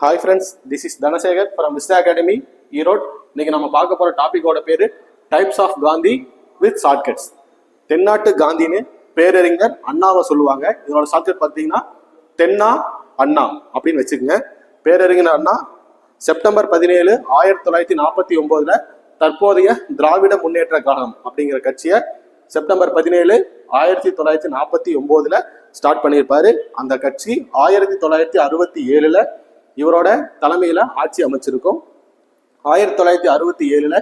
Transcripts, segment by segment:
Hi friends this is Dhanasekar from Vista academy Erode இன்னைக்கு நம்ம பார்க்க போகிற டாப்பிக்கோட பேர் types of Gandhi with shortcuts தென்னாட்டு காந்தின்னு பேரறிஞர் அண்ணாவை சொல்லுவாங்க. இதனோட ஷார்ட்கட் பார்த்தீங்கன்னா தென்னா அண்ணா அப்படின்னு வச்சுக்கோங்க. பேரறிஞர் அண்ணா செப்டம்பர் பதினேழு ஆயிரத்தி தொள்ளாயிரத்தி நாற்பத்தி ஒம்போதுல தற்போதைய திராவிட முன்னேற்ற கழகம் அப்படிங்கிற கட்சியை செப்டம்பர் பதினேழு ஆயிரத்தி தொள்ளாயிரத்தி நாற்பத்தி ஒம்போதுல ஸ்டார்ட் பண்ணியிருப்பாரு. அந்த கட்சி ஆயிரத்தி தொள்ளாயிரத்தி அறுபத்தி ஏழுல இவரோட தலைமையில ஆட்சி அமைச்சிருக்கும். ஆயிரத்தி தொள்ளாயிரத்தி அறுபத்தி ஏழுல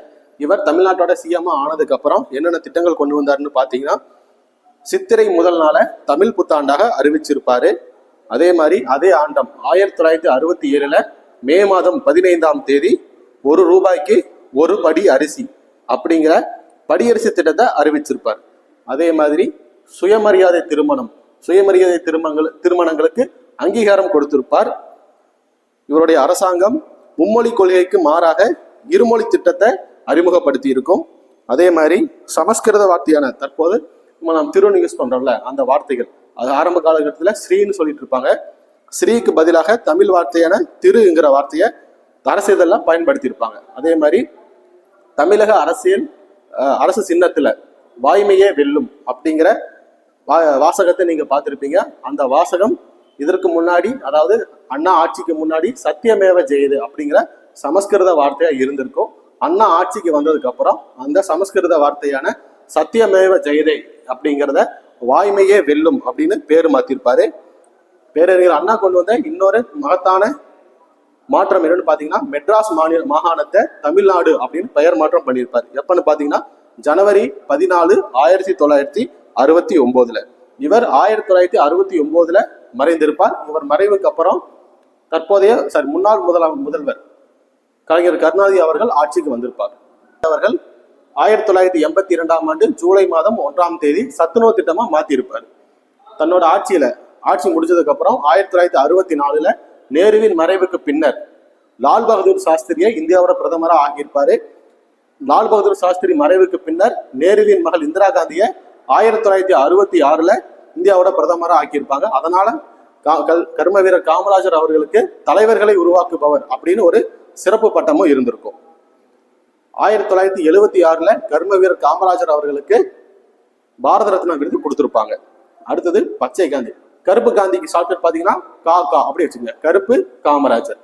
இவர் தமிழ்நாட்டோட சிஎம் ஆனதுக்கு அப்புறம் என்னென்ன திட்டங்கள் கொண்டு வந்தாருன்னு பாத்தீங்கன்னா சித்திரை முதல் நாள தமிழ் புத்தாண்டாக அறிவிச்சிருப்பாரு. அதே மாதிரி அதே ஆண்டம் ஆயிரத்தி தொள்ளாயிரத்தி அறுபத்தி ஏழுல மே மாதம் பதினைந்தாம் தேதி ஒரு ரூபாய்க்கு ஒரு படி அரிசி அப்படிங்கிற படியரிசி திட்டத்தை அறிவிச்சிருப்பார். அதே மாதிரி சுயமரியாதை திருமணம் சுயமரியாதை திருமணங்கள் திருமணங்களுக்கு அங்கீகாரம் கொடுத்திருப்பார். இவருடைய அரசாங்கம் மும்மொழி கொள்கைக்கு மாறாக இருமொழி திட்டத்தை அறிமுகப்படுத்தி இருக்கும் அதே மாதிரி சமஸ்கிருத வார்த்தையான தற்போது நம்ம நாம் திருன்னு யூஸ் பண்றோம்ல அந்த வார்த்தைகள். அது ஆரம்ப காலகட்டத்தில் ஸ்ரீன்னு சொல்லிட்டு இருப்பாங்க. ஸ்ரீக்கு பதிலாக தமிழ் வார்த்தையான திருங்கிற வார்த்தையை அரசு இதெல்லாம் பயன்படுத்தியிருப்பாங்க. அதே மாதிரி தமிழக அரசியல் அரசு சின்னத்தில் வாய்மையே வெல்லும் அப்படிங்கிற வா- வாசகத்தை நீங்கள் பார்த்துருப்பீங்க. அந்த வாசகம் இதற்கு முன்னாடி அதாவது அண்ணா ஆட்சிக்கு முன்னாடி சத்தியமேவ ஜெயது அப்படிங்கிற சமஸ்கிருத வார்த்தையா இருந்திருக்கும். அண்ணா ஆட்சிக்கு வந்ததுக்கு அப்புறம் அந்த சமஸ்கிருத வார்த்தையான சத்தியமேவ ஜெயதே அப்படிங்கிறத வாய்மையே வெல்லும் அப்படின்னு பேர் மாத்திருப்பாரு. பேரறிஞர் அண்ணா கொண்டு வந்த இன்னொரு மகத்தான மாற்றம் என்னன்னு பாத்தீங்கன்னா மெட்ராஸ் மாநில மாகாணத்தை தமிழ்நாடு அப்படின்னு பெயர் மாற்றம் பண்ணியிருப்பார் எப்பன்னு பாத்தீங்கன்னா ஜனவரி பதினாலு ஆயிரத்தி தொள்ளாயிரத்தி அறுபத்தி ஒன்பதுல இவர் ஆயிரத்தி தொள்ளாயிரத்தி அறுபத்தி ஒன்பதுல மறைந்திருப்பார். இவர் மறைவுக்கு அப்புறம் தற்போதைய சாரி முன்னாள் முதலாம் முதல்வர் கலைஞர் கருணாநிதி அவர்கள் ஆட்சிக்கு வந்திருப்பார். அவர்கள் ஆயிரத்தி தொள்ளாயிரத்தி எண்பத்தி இரண்டாம் ஆண்டு ஜூலை மாதம் ஒன்றாம் தேதி சத்துணவு திட்டமா மாத்திருப்பார் தன்னோட ஆட்சியில ஆட்சி முடிஞ்சதுக்கு அப்புறம் ஆயிரத்தி தொள்ளாயிரத்தி அறுபத்தி நாலுல நேருவின் மறைவுக்கு பின்னர் லால் பகதூர் சாஸ்திரியை இந்தியாவோட பிரதமராக ஆகியிருப்பாரு லால் பகதூர் சாஸ்திரி மறைவுக்கு பின்னர் நேருவின் மகள் இந்திரா காந்தியை ஆயிரத்தி தொள்ளாயிரத்தி அறுபத்தி ஆறுல இந்தியாவோட பிரதமராக ஆக்கியிருப்பாங்க. அதனால கா- கல்- கர்ம வீரர் காமராஜர் அவர்களுக்கு தலைவர்களை உருவாக்குபவர் அப்படின்னு ஒரு சிறப்பு பட்டமும் இருந்திருக்கும். ஆயிரத்தி தொள்ளாயிரத்தி எழுவத்தி ஆறுல கர்ம வீரர் காமராஜர் அவர்களுக்கு பாரத ரத்னா விருது கொடுத்திருப்பாங்க. அடுத்தது பச்சை காந்தி. கருப்பு காந்திக்கு ஷார்ட்கட் பாத்தீங்கன்னா கா கா அப்படி வச்சுங்க கருப்பு காமராஜர்.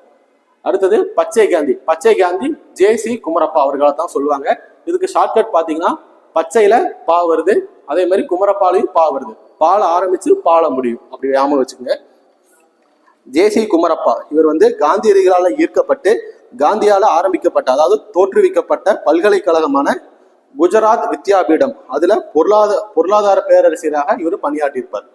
அடுத்தது பச்சை காந்தி. பச்சை காந்தி ஜே சி குமரப்பா அவர்களை தான் சொல்லுவாங்க. இதுக்கு ஷார்ட்கட் பாத்தீங்கன்னா பச்சையில பா வருது அதே மாதிரி குமரப்பாலையும் பா வருது. பால ஆரம்பிச்சு பால முடியும். அப்படி ஞாபகம் வச்சுக்கோங்க. ஜேசி குமரப்பா இவர் வந்து காந்தியடிகளால் ஈர்க்கப்பட்டு காந்தியால ஆரம்பிக்கப்பட்ட அதாவது தோற்றுவிக்கப்பட்ட பல்கலைக்கழகமான குஜராத் வித்யாபீடம். அதுல பொருளாதார பொருளாதார பேரரசியராக இவர் பணியாற்றியிருப்பார்.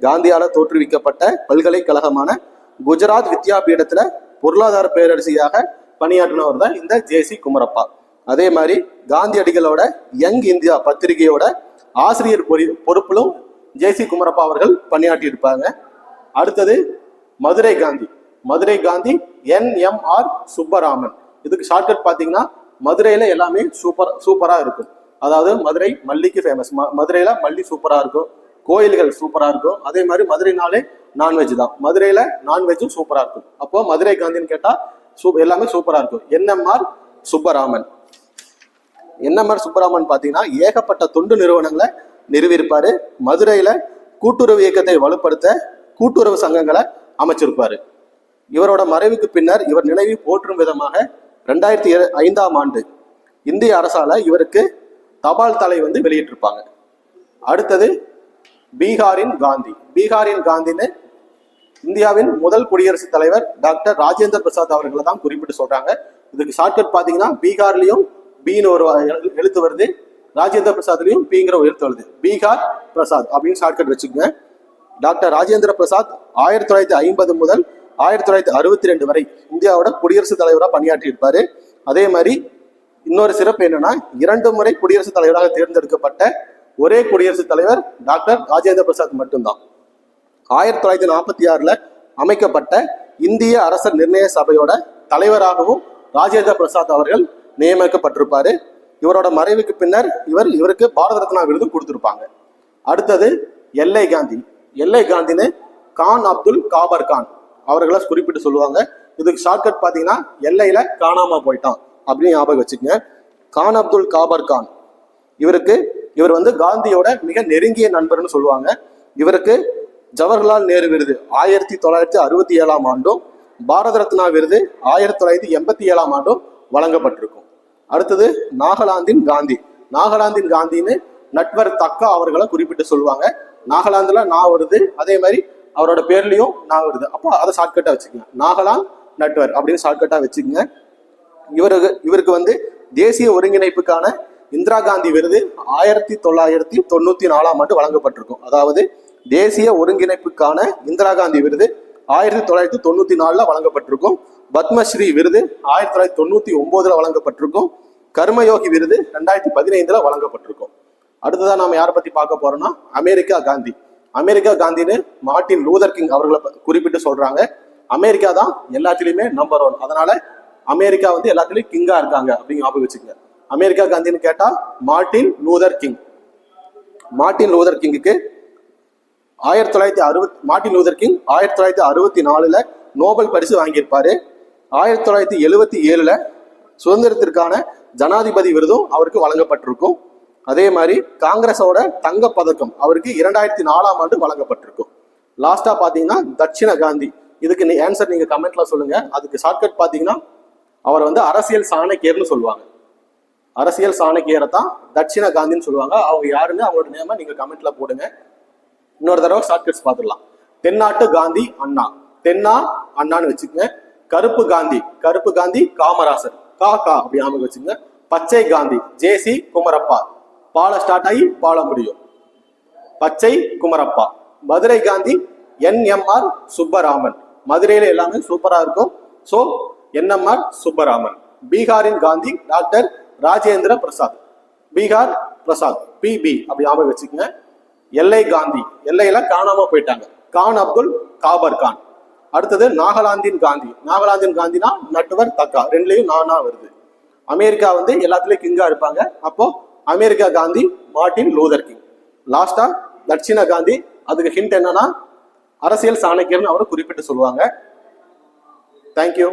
காந்தியால தோற்றுவிக்கப்பட்ட பல்கலைக்கழகமான குஜராத் வித்யாபீடத்துல பொருளாதார பேரரசியாக பணியாற்றினவர் தான் இந்த ஜேசி குமரப்பா. அதே மாதிரி காந்தியடிகளோட யங் இந்தியா பத்திரிகையோட ஆசிரியர் பொறி- பொறுப்பிலும் ஜேசி குமரப்பா அவர்கள் பணியாற்றி இருப்பாங்க அடுத்தது மதுரை காந்தி. மதுரை காந்தி என்எம்ஆர் சுப்பராமன். இதுக்கு ஷார்ட்கட் பார்த்தீங்கன்னா மதுரையில எல்லாமே சூப்பர் சூப்பராக இருக்கும். அதாவது மதுரை மல்லிக்கு ஃபேமஸ் மதுரையில மல்லி சூப்பராக இருக்கும். கோயில்கள் சூப்பராக இருக்கும். அதே மாதிரி மதுரைனாலே நான்வெஜ் தான். மதுரையில நான்வெஜ்ஜும் சூப்பராக இருக்கும். அப்போ மதுரை காந்தின்னு கேட்டால் சூப் எல்லாமே சூப்பராக இருக்கும். என்எம்ஆர் சுப்பராமன். என்எம்ஆர் சுப்பராமன் பார்த்தீங்கன்னா ஏகப்பட்ட தொண்டு நிறுவனங்களை நிறுவியிருப்பாரு. மதுரையில கூட்டுறவு இயக்கத்தை வலுப்படுத்த கூட்டுறவு சங்கங்களை அமைச்சிருப்பாரு. இவரோட மறைவுக்கு பின்னர் இவர் நினைவை போற்றும் விதமாக ரெண்டாயிரத்தி ஐந்தாம் ஆண்டு இந்திய அரசால இவருக்கு தபால் தலை வந்து வெளியிட்டிருப்பாங்க. அடுத்தது பீகாரின் காந்தி. பீகாரின் காந்தின்னு இந்தியாவின் முதல் குடியரசுத் தலைவர் டாக்டர் ராஜேந்திர பிரசாத் அவர்களை தான் குறிப்பிட்டு சொல்றாங்க. இதுக்கு ஷார்ட்கட் பாத்தீங்கன்னா பீகார்லயும் பின்னு ஒரு எழு- எழுத்து வருது. ராஜேந்திர பிரசாத்லையும் பிங்கிற ஒரு எழுத்து வருது. பீகார் பிரசாத் அப்படின்னு ஷார்ட்கட் வச்சுக்கோங்க. டாக்டர் ராஜேந்திர பிரசாத் ஆயிரத்தி தொள்ளாயிரத்தி ஐம்பது முதல் ஆயிரத்தி தொள்ளாயிரத்தி அறுபத்தி ரெண்டு வரை இந்தியாவோட குடியரசுத் தலைவராக பணியாற்றி இருப்பாரு அதே மாதிரி இன்னொரு சிறப்பு என்னன்னா இரண்டு முறை குடியரசுத் தலைவராக தேர்ந்தெடுக்கப்பட்ட ஒரே குடியரசுத் தலைவர் டாக்டர் ராஜேந்திர பிரசாத் மட்டும்தான். ஆயிரத்தி தொள்ளாயிரத்தி நாற்பத்தி ஆறுல அமைக்கப்பட்ட இந்திய அரசர் நிர்ணய சபையோட தலைவராகவும் ராஜேந்திர பிரசாத் அவர்கள் நியமிக்கப்பட்டிருப்பாரு. இவரோட மறைவுக்கு பின்னர் இவர் இவருக்கு பாரத ரத்னா விருது கொடுத்திருப்பாங்க. அடுத்தது எல்லை காந்தி. எல்லை காந்தின்னு கான் அப்துல் காபர் கான். அவர்களை குறிப்பிட்டு சொல்லுவாங்க. இதுக்கு ஷார்ட்கட் பார்த்தீங்கன்னா எல்லையில காணாம போயிட்டான் அப்படின்னு ஞாபகம் வச்சுக்கங்க. கான் அப்துல் காபர் கான். இவருக்கு இவர் வந்து காந்தியோட மிக நெருங்கிய நண்பர்னு சொல்லுவாங்க. இவருக்கு ஜவஹர்லால் நேரு விருது ஆயிரத்தி தொள்ளாயிரத்தி அறுபத்தி ஏழாம் ஆண்டும் பாரத ரத்னா விருது ஆயிரத்தி தொள்ளாயிரத்தி எண்பத்தி ஏழாம் ஆண்டும் வழங்கப்பட்டிருக்கும். அடுத்தது நாகாலாந்தின் காந்தி. நாகாலாந்தின் காந்தின்னு நட்வர் தக்கா அவர்களை குறிப்பிட்டு சொல்லுவாங்க. நாகாலாந்துல நான் வருது அதே மாதிரி அவரோட பேர்லயும் நான் வருது. அப்போ அதை ஷார்ட்கட்டா வச்சுக்கோங்க. நாகாலாந்து நட்வர் அப்படின்னு ஷார்ட்கட்டா வச்சுக்கோங்க. இவருக்கு இவருக்கு வந்து தேசிய ஒருங்கிணைப்புக்கான இந்திரா காந்தி விருது ஆயிரத்தி தொள்ளாயிரத்தி தொண்ணூத்தி நாலாம் ஆண்டு வழங்கப்பட்டிருக்கும். அதாவது தேசிய ஒருங்கிணைப்புக்கான இந்திரா காந்தி விருது ஆயிரத்தி தொள்ளாயிரத்தி தொண்ணூத்தி நாலுல வழங்கப்பட்டிருக்கும். பத்மஸ்ரீ விருது ஆயிரத்தி தொள்ளாயிரத்தி தொண்ணூத்தி ஒன்பதுல வழங்கப்பட்டிருக்கும். கர்மயோகி விருது ரெண்டாயிரத்தி பதினைந்துல வழங்கப்பட்டிருக்கும். அடுத்ததா நாம யாரை பத்தி பார்க்க போறோம்னா அமெரிக்கா காந்தி. அமெரிக்கா காந்தின்னு மார்ட்டின் லூதர் கிங் அவர்களை குறிப்பிட்டு சொல்றாங்க. அமெரிக்கா தான் எல்லாத்துலயுமே நம்பர் ஒன் அதனால அமெரிக்கா வந்து எல்லாத்துலயும் கிங்கா இருக்காங்க அப்படின்னு ஞாபகம் வச்சுக்கங்க. அமெரிக்கா காந்தின்னு கேட்டா Martin Luther King. Martin Luther கிங்குக்கு ஆயிரத்தி தொள்ளாயிரத்தி அறுபத் மார்ட்டின் லூதர் கிங் ஆயிரத்தி தொள்ளாயிரத்தி அறுபத்தி நாலுல நோபல் பரிசு வாங்கியிருப்பாரு. ஆயிரத்தி தொள்ளாயிரத்தி எழுவத்தி ஏழுல சுதந்திரத்திற்கான ஜனாதிபதி விருதும் அவருக்கு வழங்கப்பட்டிருக்கும். அதே மாதிரி காங்கிரஸோட தங்க பதக்கம் அவருக்கு இரண்டாயிரத்தி நாலாம் ஆண்டு வழங்கப்பட்டிருக்கும். லாஸ்டா பாத்தீங்கன்னா தட்சிண காந்தி. இதுக்கு ஆன்சர் நீங்க கமெண்ட்ல சொல்லுங்க. அதுக்கு ஷார்ட்கட் பாத்தீங்கன்னா அவர் வந்து அரசியல் சாணக்கியர்னு சொல்லுவாங்க. அரசியல் சாணக்கியரை தான் தட்சிண காந்தின்னு சொல்லுவாங்க. அவங்க யாருன்னு அவங்களோட நேம நீங்க கமெண்ட்ல போடுங்க. இன்னொரு தடவை ஷார்ட்கட்ஸ் பார்த்துடலாம். தென்னாட்டு காந்தி அண்ணா. தென்னா அண்ணான்னு வச்சுக்கோங்க. கருப்பு காந்தி கருப்பு காந்தி காமராசர். கா கா அப்படி ஞாபகம் வச்சுங்க பச்சை காந்தி ஜேசி குமரப்பா. பால ஸ்டார்ட் ஆகி பால முடியும். பச்சை குமரப்பா. மதுரை காந்தி என்எம்ஆர் சுப்பராமன். மதுரையில எல்லாமே சூப்பரா இருக்கும். So NMR Subbaraman. பீகாரின் காந்தி டாக்டர் ராஜேந்திர பிரசாத். பீகார் பிரசாத் பிபி அப்படி ஞாபகம் வச்சுக்கோங்க. எல்லை காந்தி எல்லையில காணாம போயிட்டாங்க. கான் அப்துல் காபர் கான். அடுத்தது நாகாலாந்தின் காந்தி. நாகாலாந்தின் காந்தினா நட்டுவர் தக்கா. ரெண்டுலையும் நானா வருது. அமெரிக்கா வந்து எல்லாத்துலயும் கிங்கா இருப்பாங்க. அப்போ America Gandhi Martin Luther King. லாஸ்டா தட்சிண காந்தி. அதுக்கு ஹிண்ட் என்னன்னா அரசியல் சாணக்கியர்னு அவரை குறிப்பிட்டு சொல்லுவாங்க. தேங்க்யூ